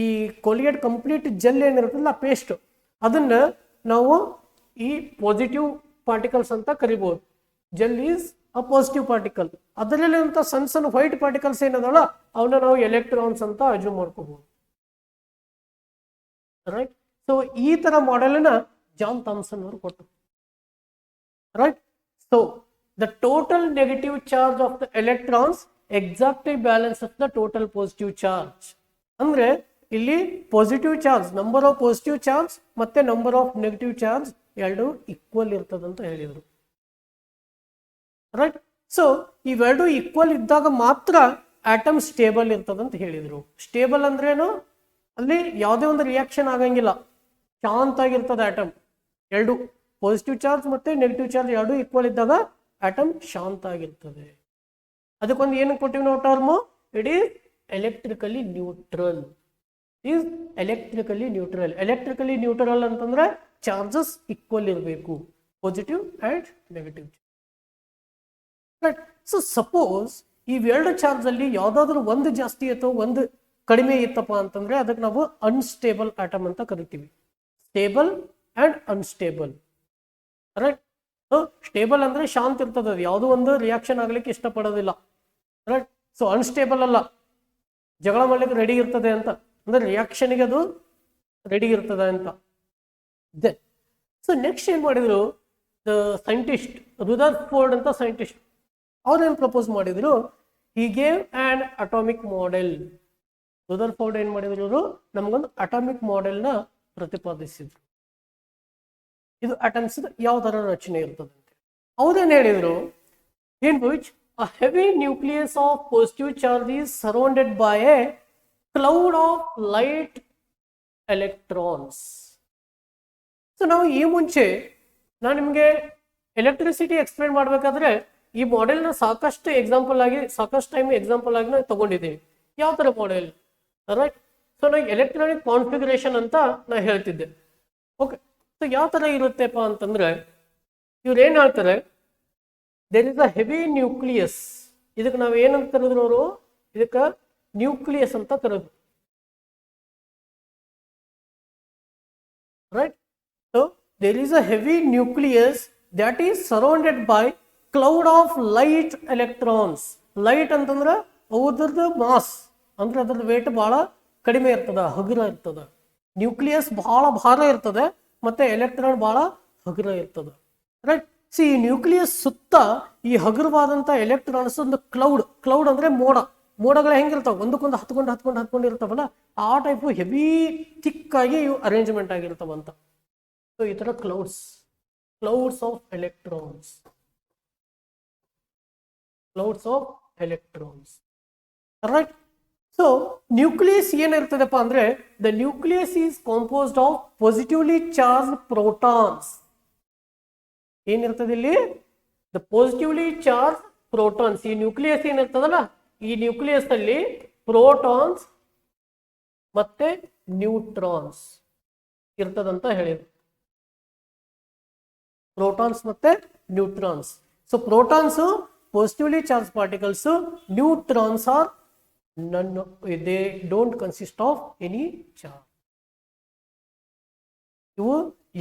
ಈ ಕೋಲ್ಗೇಟ್ ಕಂಪ್ಲೀಟ್ ಜೆಲ್ ಏನಿರುತ್ತಲ್ಲ ಪೇಸ್ಟ್ ಅದನ್ನ ನಾವು ಈ ಪಾಸಿಟಿವ್ ಪಾರ್ಟಿಕಲ್ಸ್ ಅಂತ ಕರಿಬಹುದು gel is a positive particle ಅದರಲ್ಲಿ ಅಂತ ಸಣ್ಣ ಸಣ್ಣ ವೈಟ್ ಪಾರ್ಟಿಕಲ್ಸ್ ಏನದಲ್ಲ ಅವನ್ನ ನಾವು ಎಲೆಕ್ಟ್ರಾನ್ಸ್ ಅಂತ ಅಜ್ಯೂಮ್ ಮಾಡ್ಕೋಬಹುದು ರೈಟ್ ಸೊ ಈ ತರ ಮಾಡೆಲ್ನ ಜಾನ್ ಥಾಮ್ಸನ್ ಅವರು ಕೊಟ್ಟರು. Right so the total negative charge of the electrons exact balance of the total positive charge ಅಂದ್ರೆ, ಇಲ್ಲಿ positive charge number of positive charge ಮತ್ತೆ ನಂಬರ್ ಆಫ್ ನೆಗೆಟಿವ್ ಚಾರ್ಜ್ ಎರಡು equal ಇರ್ತದಂತ ಹೇಳಿದರು. ರೈಟ್ ಸೊ ಇವೆರಡು equal ಇದ್ದಾಗ ಮಾತ್ರ ಆಟಮ್ ಸ್ಟೇಬಲ್ ಇರ್ತದಂತ ಹೇಳಿದರು. ಸ್ಟೇಬಲ್ ಅಂದ್ರೇನು? ಅಲ್ಲಿ ಯಾವುದೇ ಒಂದು ರಿಯಾಕ್ಷನ್ ಆಗಂಗಿಲ್ಲ. ಶಾಂತ ಆಗಿರ್ತದೆ ಆಟಮ್ ಎರಡು ಪಾಸಿಟಿವ್ ಚಾರ್ಜ್ ಮತ್ತೆ ನೆಗೆಟಿವ್ ಚಾರ್ಜ್ ಎರಡು ಈಕ್ವಲ್ ಇದ್ದಾಗ ಆಟಮ್ ಶಾಂತ ಆಗಿರ್ತದೆ ಅದಕ್ಕೊಂದು ಏನು ಕೊಟ್ಟಿವಿ ನಾವು term it electrically neutral is electrically neutral electrically neutral ಅಂತಂದ್ರೆ ಚಾರ್ಜಸ್ ಈಕ್ವಲ್ ಇರಬೇಕು. Positive and negative right so suppose ಇವೆರಡು ಚಾರ್ಜ್ ಅಲ್ಲಿ ಯಾವ್ದಾದ್ರು ಒಂದು ಜಾಸ್ತಿ ಅಥವಾ ಒಂದು ಕಡಿಮೆ ಇತ್ತಪ್ಪ ಅಂತಂದ್ರೆ ಅದಕ್ಕೆ ನಾವು ಅನ್ಸ್ಟೇಬಲ್ ಆಟಮ್ ಅಂತ ಕರಿತೀವಿ. Stable and unstable right stable ಅಂದ್ರೆ ಶಾಂತ ಇರ್ತದೆ. ಅದು ಯಾವುದೋ ಒಂದು ರಿಯಾಕ್ಷನ್ ಆಗ್ಲಿಕ್ಕೆ ಇಷ್ಟಪಡೋದಿಲ್ಲ. ರೈಟ್ ಸೊ ಅನ್ಸ್ಟೇಬಲ್ ಅಲ್ಲ. ಜಗಳ ಮಾಡ್ಲಿಕ್ಕೆ ರೆಡಿ ಇರ್ತದೆ ಅಂತ. ಅಂದ್ರೆ ರಿಯಾಕ್ಷನ್ಗೆ ಅದು ರೆಡಿ ಇರ್ತದೆ ಅಂತ. ದೆನ್ ಸೊ ನೆಕ್ಸ್ಟ್ ಏನ್ ಮಾಡಿದ್ರು? ದ ಸೈಂಟಿಸ್ಟ್ ರುದರ್ ಫೋರ್ಡ್ ಅಂತ ಸೈಂಟಿಸ್ಟ್ ಅವ್ರೇನು ಪ್ರಪೋಸ್ ಮಾಡಿದ್ರು? He gave and atomic model Rutherford ಏನು ಮಾಡಿದ್ರು ಇವರು? ನಮಗೊಂದು ಅಟಾಮಿಕ್ ಮಾಡೆಲ್ನ ಪ್ರತಿಪಾದಿಸಿದ್ರು. ಇದು ಅಟಮ್ಸ್ ಯಾವ ಥರ ರಚನೆ ಇರ್ತದೆ ಅಂತ ಅವ್ರೇನ್ ಹೇಳಿದ್ರು? In which a heavy nucleus of positive charge is surrounded by a cloud of light electrons so ನಾವು ಈ ಮುಂಚೆ ನಾನು ನಿಮಗೆ ಎಲೆಕ್ಟ್ರಿಸಿಟಿ ಎಕ್ಸ್ಪ್ಲೇನ್ ಮಾಡಬೇಕಾದ್ರೆ ಈ ಮಾಡೆಲ್ನ ಸಾಕಷ್ಟು ಎಕ್ಸಾಂಪಲ್ ಆಗಿ, ಸಾಕಷ್ಟು ಟೈಮ್ ಎಕ್ಸಾಂಪಲ್ ಆಗಿ ನಾವು ತಗೊಂಡಿದ್ದೀವಿ ಯಾವ ಥರ ಮಾಡೆಲ್ ರೈಟ್ ಸೊ ನಾವು ಎಲೆಕ್ಟ್ರಾನಿಕ್ ಕಾನ್ಫಿಗರೇಷನ್ ಅಂತ ನಾ ಹೇಳ್ತಿದ್ದೆ. ಓಕೆ ಸೊ ಯಾವ ಥರ ಇರುತ್ತೆಪ್ಪ ಅಂತಂದ್ರೆ, ಇವ್ರು ಏನು ಹೇಳ್ತಾರೆ? There is a heavy nucleus ಇದಕ್ಕೆ ನಾವು ಏನಂತ ಕರೆದ್ರು ಅವರು ಇದಕ್ಕೆ ನ್ಯೂಕ್ಲಿಯಸ್ ಅಂತ ಕರೆದ್ರು right so there is a heavy nucleus that is surrounded by cloud of light electrons light ಅಂತಂದ್ರೆ ಅದ್ರದ್ದು ಮಾಸ್ ಅಂದ್ರೆ ಅದ್ರದ್ದು ವೇಟ್ ಬಹಳ ಕಡಿಮೆ ಇರ್ತದ, ಹಗುರ ಇರ್ತದ. ನ್ಯೂಕ್ಲಿಯಸ್ ಬಹಳ ಭಾರ ಇರ್ತದೆ, ಮತ್ತೆ ಎಲೆಕ್ಟ್ರಾನ್ ಬಹಳ ಹಗುರ ಇರ್ತದೆ. ರೈಟ್ ಸಿ ಈ ನ್ಯೂಕ್ಲಿಯಸ್ ಸುತ್ತ ಈ ಹಗುರವಾದಂತ ಎಲೆಕ್ಟ್ರಾನ್ಸ್ ಒಂದು ಕ್ಲೌಡ್ ಕ್ಲೌಡ್ ಅಂದ್ರೆ ಮೋಡ. ಮೋಡಗಳು ಹೆಂಗಿರ್ತಾವ? ಒಂದಕ್ಕೊಂದು ಹತ್ಕೊಂಡು ಹತ್ಕೊಂಡು ಹತ್ಕೊಂಡು ಇರ್ತಾವಲ್ಲ, ಆ ಟೈಪು ಹೆವಿ ಥಿಕ್ ಆಗಿ ಇವು ಅರೇಂಜ್ಮೆಂಟ್ ಆಗಿರ್ತಾವಂತ. ಸೊ ಈ ತರ clouds clouds of electrons clouds of electrons right so nucleus ಏನಿರ್ತದಪ್ಪ ಅಂದ್ರೆ the nucleus is composed of positively charge protons ಏನಿರ್ತದೆ ಇಲ್ಲಿ? ದ ಪಾಸಿಟಿವ್ಲಿ ಚಾರ್ಜ್ ಪ್ರೋಟಾನ್ಸ್ ಈ ನ್ಯೂಕ್ಲಿಯಸ್ ಏನಿರ್ತದಲ್ಲ, ಈ ನ್ಯೂಕ್ಲಿಯಸ್ ಅಲ್ಲಿ ಪ್ರೋಟಾನ್ಸ್ ಮತ್ತೆ ನ್ಯೂಟ್ರಾನ್ಸ್ ಇರ್ತದಂತ ಹೇಳಿದ್ರು. ಪ್ರೋಟಾನ್ಸ್ ಮತ್ತೆ neutrons so protons positively charge particles neutrons are none they don't consist of any charge ಇವು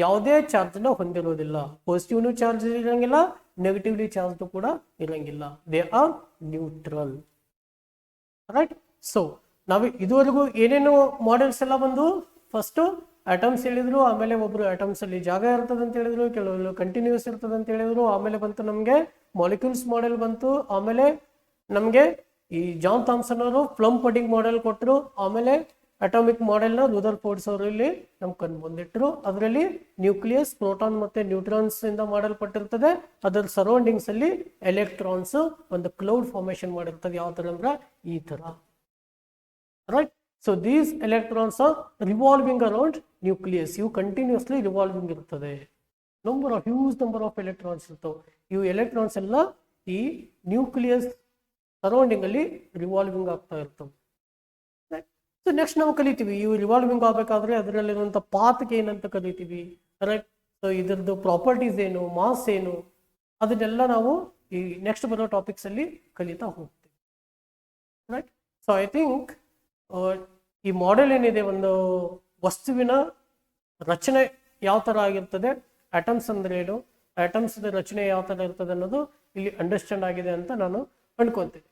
ಯಾವುದೇ ಚಾರ್ಜ್ನ ಹೊಂದಿರುವುದಿಲ್ಲ. ಪಾಸಿಟಿವ್ನು ಚಾರ್ಜ್ ಇರಂಗಿಲ್ಲ ನೆಗೆಟಿವ್ಲಿ ಚಾರ್ಜ್ ಕೂಡ ಇರಂಗಿಲ್ಲ. They are neutral right so ನಾವು ಇದುವರೆಗೂ ಏನೇನು ಮಾಡೆಲ್ಸ್ ಎಲ್ಲ ಬಂದು ಫಸ್ಟ್ ಆಟಮ್ಸ್ ಹೇಳಿದ್ರು, ಆಮೇಲೆ ಒಬ್ರು ಆಟಮ್ಸ್ ಅಲ್ಲಿ ಜಾಗ ಇರ್ತದೆ ಅಂತ ಹೇಳಿದ್ರು ಕೆಲವರು ಕಂಟಿನ್ಯೂಸ್ ಇರ್ತದೆ ಅಂತ ಹೇಳಿದ್ರು, ಆಮೇಲೆ ಬಂತು ನಮಗೆ ಮಾಲಿಕ್ಯೂಲ್ಸ್ ಮಾಡೆಲ್ ಬಂತು, ಆಮೇಲೆ ನಮಗೆ ಈ ಜಾನ್ ಥಾಮ್ಸನ್ ಅವರು ಪ್ಲಮ್ ಪಡಿಂಗ್ ಮಾಡೆಲ್ ಕೊಟ್ಟರು ಆಮೇಲೆ ಅಟಾಮಿಕ್ ಮಾಡೆಲ್ನ ರೂದರ್ ಫೋರ್ಡ್ಸ್ ಅವರು ಇಲ್ಲಿ ನಮ್ ಕಣ್ ಬಂದಿಟ್ರು ಅದರಲ್ಲಿ ನ್ಯೂಕ್ಲಿಯಸ್ ಪ್ರೋಟಾನ್ ಮತ್ತೆ ನ್ಯೂಟ್ರಾನ್ಸ್ ಇಂದ ಮಾಡಲ್ಪಟ್ಟಿರ್ತದೆ. ಅದರ ಸರೌಂಡಿಂಗ್ಸ್ ಅಲ್ಲಿ ಎಲೆಕ್ಟ್ರಾನ್ಸ್ ಒಂದು ಕ್ಲೌಡ್ ಫಾರ್ಮೇಶನ್ ಮಾಡಿರ್ತದೆ, ಯಾವ ತರ ಅಂದ್ರೆ ಈ ತರ right so these electrons are revolving around nucleus ಇವು ಕಂಟಿನ್ಯೂಸ್ಲಿ ರಿವಾಲ್ವಿಂಗ್ ಇರ್ತದೆ. Number of huge number of electrons ಇರ್ತವೆ. ಇವು ಎಲೆಕ್ಟ್ರಾನ್ಸ್ ಎಲ್ಲ ಈ ನ್ಯೂಕ್ಲಿಯಸ್ ಸರೌಂಡಿಂಗ್ ಅಲ್ಲಿ ರಿವಾಲ್ವಿಂಗ್ ಆಗ್ತಾ ಇರ್ತವೆ. ಸೊ ನೆಕ್ಸ್ಟ್ ನಾವು ಕಲಿತೀವಿ. ಇವು ರಿವಾಲ್ವಿಂಗ್ ಆಗಬೇಕಾದ್ರೆ ಅದರಲ್ಲಿರುವಂಥ ಪಾತ್ಗೆ ಏನಂತ ಕಲಿತೀವಿ. ರೈಟ್ ಸೊ ಇದ್ರದ್ದು ಪ್ರಾಪರ್ಟೀಸ್ ಏನು ಮಾಸ್ ಏನು, ಅದನ್ನೆಲ್ಲ ನಾವು ಈ ನೆಕ್ಸ್ಟ್ ಬರೋ ಟಾಪಿಕ್ಸ್ ಅಲ್ಲಿ ಕಲಿತಾ ಹೋಗ್ತೀವಿ. ರೈಟ್ ಸೊ ಐ ಥಿಂಕ್ ಈ ಮಾಡೆಲ್ ಏನಿದೆ ಒಂದು ವಸ್ತುವಿನ ರಚನೆ ಯಾವ ಥರ ಆಗಿರ್ತದೆ ಅಟಮ್ಸ್ ಅಂದ್ರೆ ಏನು? ಆಟಮ್ಸ್ ರಚನೆ ಯಾವ ಥರ ಇರ್ತದೆ ಅನ್ನೋದು ಇಲ್ಲಿ ಅಂಡರ್ಸ್ಟ್ಯಾಂಡ್ ಆಗಿದೆ ಅಂತ ನಾನು ಅನ್ಕೊಂತೀನಿ